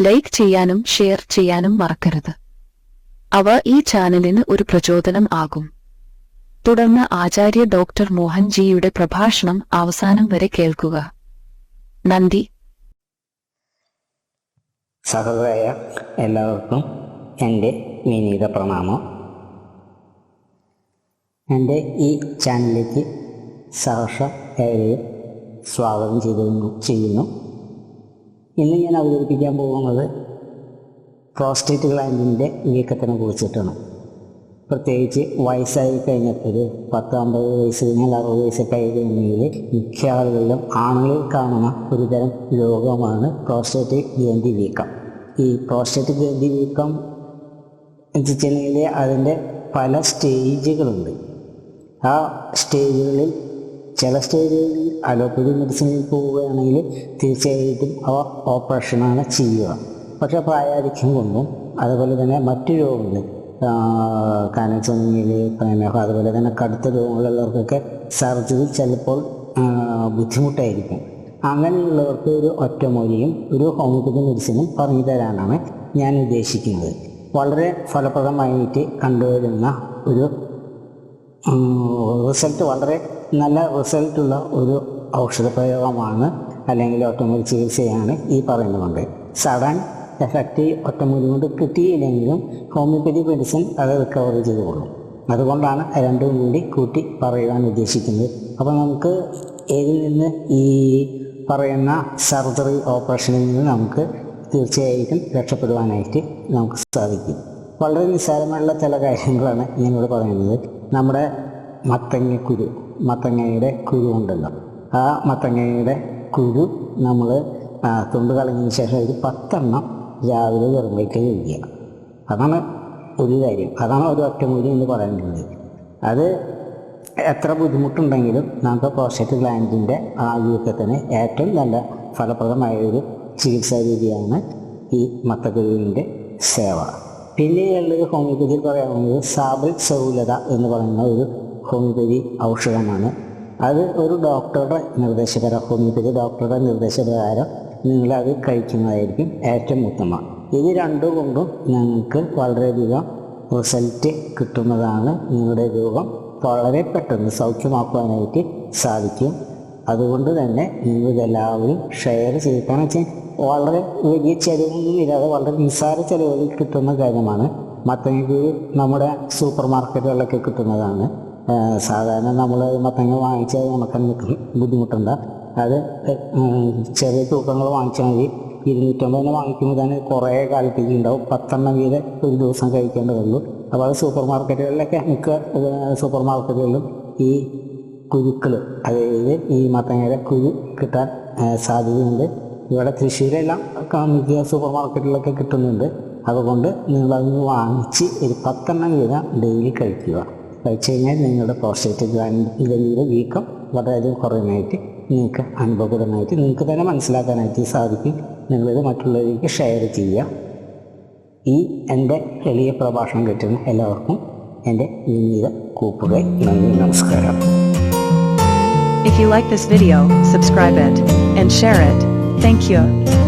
Like ചെയ്യാനും share ചെയ്യാനും മറക്കരുത്. അവ ഈ ചാനലിന് ഒരു പ്രചോദനം ആകും. തുടർന്ന് ആചാര്യ ഡോക്ടർ മോഹൻജിയുടെ പ്രഭാഷണം അവസാനം വരെ കേൾക്കുക. നന്ദി. സഹോദരായ എല്ലാവർക്കും എന്റെ വിനീത പ്രണാമം. എന്റെ ഈ ചാനലിലേക്ക് സഹർഷ സ്വാഗതം ചെയ്തു ചെയ്യുന്നു. ഇന്ന് ഞാൻ അവതരിപ്പിക്കാൻ പോകുന്നത് പ്രോസ്റ്റേറ്റ് ഗ്ലാൻഡിന്റെ വീക്കത്തിനെ കുറിച്ചിട്ടാണ്. പ്രത്യേകിച്ച് വയസ്സായി കഴിഞ്ഞപ്പോൾ പത്ത് അമ്പത് വയസ്സ് കഴിഞ്ഞാൽ അറുപത് വയസ്സൊക്കെ ആയി കഴിഞ്ഞെങ്കിൽ മിക്ക ആളുകളിലും ആണുങ്ങളിൽ കാണുന്ന ഒരുതരം രോഗമാണ് പ്രോസ്റ്റേറ്റ് ഗ്രന്ഥി വീക്കം. ഈ പ്രോസ്റ്റേറ്റ് ഗ്രന്ഥി വീക്കം വെച്ചിട്ടുണ്ടെങ്കിൽ അതിന്റെ പല സ്റ്റേജുകളുണ്ട് ആ സ്റ്റേജുകളിൽ ചില സ്റ്റേജുകളിൽ അലോപ്പതി മെഡിസിനിൽ പോവുകയാണെങ്കിൽ തീർച്ചയായിട്ടും അവ ഓപ്പറേഷനാണ് ചെയ്യുക. പക്ഷെ പ്രായാധിക്യം കൊണ്ടും അതുപോലെ തന്നെ മറ്റു രോഗങ്ങൾ കാനച്ചൊന്നിൽ പ്രമേഹം അതുപോലെ തന്നെ കടുത്ത രോഗങ്ങളുള്ളവർക്കൊക്കെ സർജറി ചിലപ്പോൾ ബുദ്ധിമുട്ടായിരിക്കും. അങ്ങനെയുള്ളവർക്ക് ഒരു ഒറ്റമൂലിയും ഒരു ഹോമിയോപ്പതി മെഡിസിനും പറഞ്ഞു തരാനാണ് ഞാൻ ഉദ്ദേശിക്കുന്നത്. വളരെ ഫലപ്രദമായിട്ട് കണ്ടുവരുന്ന ഒരു റിസൾട്ട് വളരെ നല്ല റിസൾട്ടുള്ള ഒരു ഔഷധ പ്രയോഗമാണ് അല്ലെങ്കിൽ ഒറ്റമൂലി ചികിത്സയാണ് ഈ പറയുന്നത്. സഡൻ എഫക്റ്റ് ഒറ്റമൂലി കൊണ്ട് കിട്ടിയില്ലെങ്കിലും ഹോമിയോപ്പതി മെഡിസിൻ അത് റിക്കവർ ചെയ്തുകൊള്ളും. അതുകൊണ്ടാണ് രണ്ടും കൂടി കൂട്ടി പറയുവാൻ ഉദ്ദേശിക്കുന്നത്. അപ്പോൾ നമുക്ക് ഏതിൽ നിന്ന് ഈ പറയുന്ന സർജറി ഓപ്പറേഷനിൽ നിന്ന് നമുക്ക് തീർച്ചയായിട്ടും രക്ഷപ്പെടുവാനായിട്ട് നമുക്ക് സാധിക്കും. വളരെ നിസ്സാരമായുള്ള ചില കാര്യങ്ങളാണ് ഞാനിവിടെ പറയുന്നത്. നമ്മുടെ മത്തങ്ങക്കുരു മത്തങ്ങയുടെ കുരു ഉണ്ടല്ലോ. ആ മത്തങ്ങയുടെ കുരു നമ്മൾ തുണ്ട് കളഞ്ഞതിന് ശേഷം ഒരു പത്തെണ്ണം രാവിലെ വെറുമേക്ക് കഴിക്കുക. അതാണ് ഒരു കാര്യം. അതാണ് ഒരു ഒറ്റമൂലി എന്ന് പറയുന്നത് അത് എത്ര ബുദ്ധിമുട്ടുണ്ടെങ്കിലും നമുക്ക് പ്രോസ്റ്റേറ്റ് ഗ്ലാൻഡിന്റെ ആരോഗ്യത്തിന് ഏറ്റവും നല്ല ഫലപ്രദമായ ഒരു ചികിത്സാ രീതിയാണ് ഈ മത്തക്കുരുവിന്റെ സേവ. പിന്നെയുള്ളത് ഹോമിയോപ്പതിയിൽ പറയാവുന്നത് സാബൽ സൗലത എന്ന് പറയുന്ന ഒരു ഹോമിയോപ്പതി ഔഷധമാണ്. അത് ഒരു ഡോക്ടറുടെ നിർദ്ദേശപ്രകാരം ഹോമിയോപ്പതി ഡോക്ടറുടെ നിർദ്ദേശപ്രകാരം നിങ്ങളത് കഴിക്കുന്നതായിരിക്കും ഏറ്റവും ഉത്തമം. ഇത് രണ്ടും കൊണ്ടും നിങ്ങൾക്ക് വളരെയധികം റിസൾട്ട് കിട്ടുന്നതാണ് നിങ്ങളുടെ രോഗം. വളരെ പെട്ടെന്ന് സൗഖ്യമാക്കുവാനായിട്ട് സാധിക്കും. അതുകൊണ്ട് തന്നെ ഇതെല്ലാവരും ഷെയർ കാരണം വെച്ചാൽ വളരെ വലിയ ചെലവൊന്നും ഇല്ലാതെ വളരെ നിസ്സാര ചെലവിൽ കിട്ടുന്ന കാര്യമാണ്. മത്തങ്ങ നമ്മുടെ സൂപ്പർ മാർക്കറ്റുകളിലൊക്കെ കിട്ടുന്നതാണ് സാധാരണ നമ്മൾ മത്തങ്ങ വാങ്ങിച്ചാൽ നമുക്ക് ബുദ്ധിമുട്ടുണ്ട്. അത് ചെറിയ തൂക്കങ്ങൾ വാങ്ങിച്ചാൽ മതി. ഇരുന്നൂറ്റമ്പതിന് വാങ്ങിക്കുമ്പോൾ തന്നെ കുറേ കാലത്തേക്ക് ഉണ്ടാവും. പത്തെണ്ണം വീതം ഒരു ദിവസം കഴിക്കേണ്ടതുള്ളൂ. അപ്പോൾ അത് സൂപ്പർ മാർക്കറ്റുകളിലൊക്കെ മിക്ക സൂപ്പർ മാർക്കറ്റുകളിലും ഈ കുരുക്കൾ അതായത് ഈ മത്തങ്ങയുടെ കുരു കിട്ടാൻ സാധ്യതയുണ്ട്. ഇവിടെ തൃശ്ശൂരെല്ലാം മിക്ക സൂപ്പർ മാർക്കറ്റിലൊക്കെ കിട്ടുന്നുണ്ട്. അതുകൊണ്ട് നിങ്ങളത് വാങ്ങിച്ച് ഒരു പത്തെണ്ണം വീതം ഡെയിലി കഴിക്കുക. കഴിച്ചു കഴിഞ്ഞാൽ നിങ്ങളുടെ പ്രോസ്റ്റേറ്റ് ഗ്ലാൻഡിലെ വീക്കം വളരെയധികം കുറയാനായിട്ട് നിങ്ങൾക്ക് അനുഭവപ്പെടുന്നതായിട്ട് നിങ്ങൾക്ക് തന്നെ മനസ്സിലാക്കാനായിട്ട് സാധിക്കും. നിങ്ങളിത് മറ്റുള്ളവർക്ക് ഷെയർ ചെയ്യുക. ഈ എന്റെ എളിയ പ്രഭാഷണം കിട്ടുന്ന എല്ലാവർക്കും എന്റെ വിനീത കൂപ്പുകൾ നന്ദി നമസ്കാരം. If you like this video, subscribe it and share it. Thank you.